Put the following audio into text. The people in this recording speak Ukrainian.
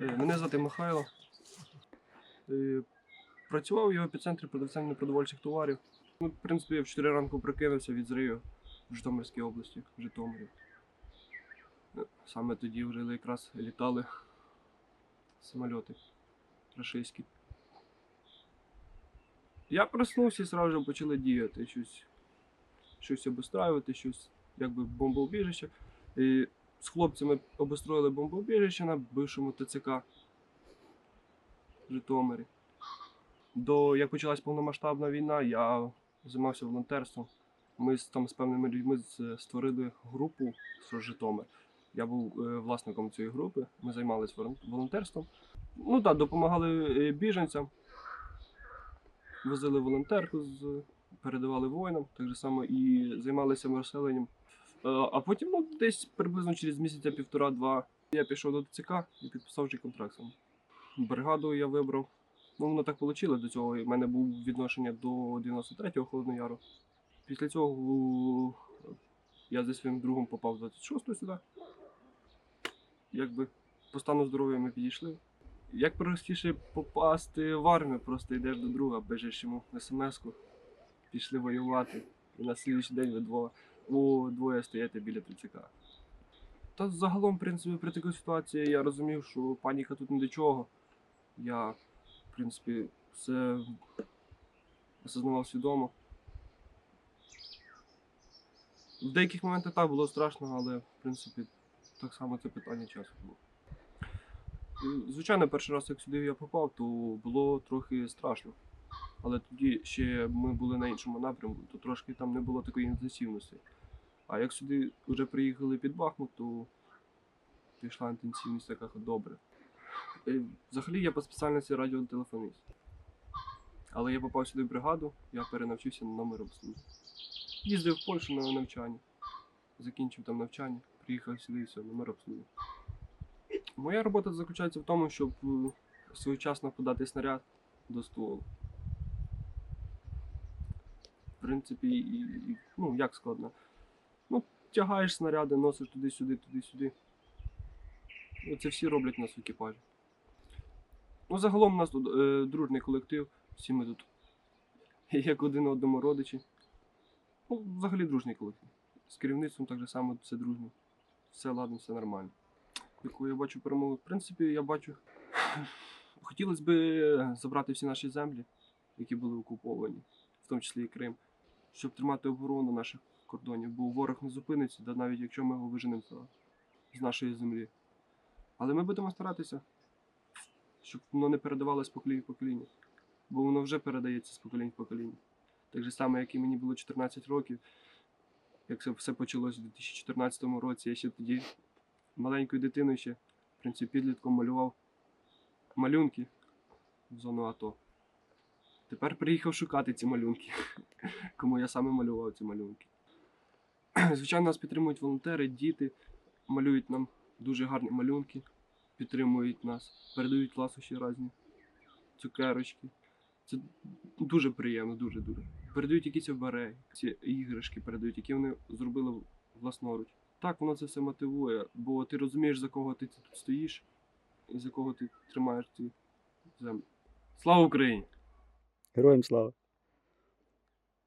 Е, Мене звати Михайло. Е, Працював я в епіцентрі продавцем непродовольчих товарів. Ну, в принципі, я в 4 ранку прокинувся від зриву в Житомирській області, в Житомирі. Е, Саме тоді вже якраз літали самольоти рашистські. Я проснувся і одразу почали діяти, щось, щось обустраювати, щось якби бомбоубіжище. І з хлопцями обустроїли бомбоубіжище на бившому ТЦК в Житомирі. До як почалась повномасштабна війна, я займався волонтерством. Ми з там з певними людьми створили групу «СОС Житомир. Я був е, власником цієї групи. Ми займалися волонтерством. Ну так, допомагали е, біженцям, возили волонтерку, з, передавали воїнам, так само і займалися розселенням. Е, А потім, ну, десь приблизно через місяця півтора-два, я пішов до ТЦК і підписав вже контракт. Бригаду я вибрав. Ну, воно так вийшло до цього. У мене був відношення до 93-го Холодного Яру. Після цього е, я зі своїм другом попав 26-го сюди. Якби по стану здоров'я ми підійшли. Як простіше попасти в армію, просто йдеш до друга, бежиш йому смс-ку, пішли воювати. І на слідчий день ви двоє, о, двоє стоїте біля ТЦК. Та загалом, в принципі, при такій ситуації я розумів, що паніка тут не до чого. Я, в принципі, все осознавав свідомо. В деяких моментах так було страшно, але в принципі так само це питання часу було. Звичайно, перший раз, як сюди я попав, то було трохи страшно. Але тоді ще ми були на іншому напрямку, то трошки там не було такої інтенсивності. А як сюди вже приїхали під Бахмут, то пішла інтенсивність така добре. Е, Взагалі я по спеціальності радіотелефоніст. Але я попав сюди в бригаду, я перенавчився на номер обслуги. Їздив в Польщу на навчання, закінчив там навчання, приїхав сюди і все, номер обслуги. Моя робота заключається в тому, щоб е, своєчасно подати снаряд до стволу. В принципі, і, і, ну як складно. Тягаєш снаряди, носиш туди-сюди, туди-сюди. Ну, Це всі роблять нас в екіпажі. Ну, загалом у нас тут е, дружний колектив, всі ми тут як один одному родичі. Ну, взагалі дружний колектив. З керівництвом так же само все дружно. Все ладно, все нормально. Яку я бачу перемогу. В принципі, я бачу. Хотілося б забрати всі наші землі, які були окуповані, в тому числі і Крим, щоб тримати оборону наших кордонів, бо ворог не зупиниться, навіть якщо ми його виженемо з- нашої землі. Але ми будемо старатися, щоб воно не передавалося з покоління в покоління. Бо воно вже передається з покоління в покоління. Так же само, як і мені було 14 років, як це все почалось у 2014 році, я ще тоді маленькою дитиною ще, в принципі, підлітком малював малюнки в зону АТО. Тепер приїхав шукати ці малюнки, кому я саме малював ці малюнки. Звичайно, нас підтримують волонтери, діти малюють нам дуже гарні малюнки, підтримують нас, передають ласощі різні, цукерочки. Це дуже приємно, дуже дуже. Передають якісь обереги, ці іграшки передають, які вони зробили власноруч. Так, воно це все мотивує, бо ти розумієш, за кого ти тут стоїш і за кого ти тримаєш ці землі. Слава Україні! Героям слава!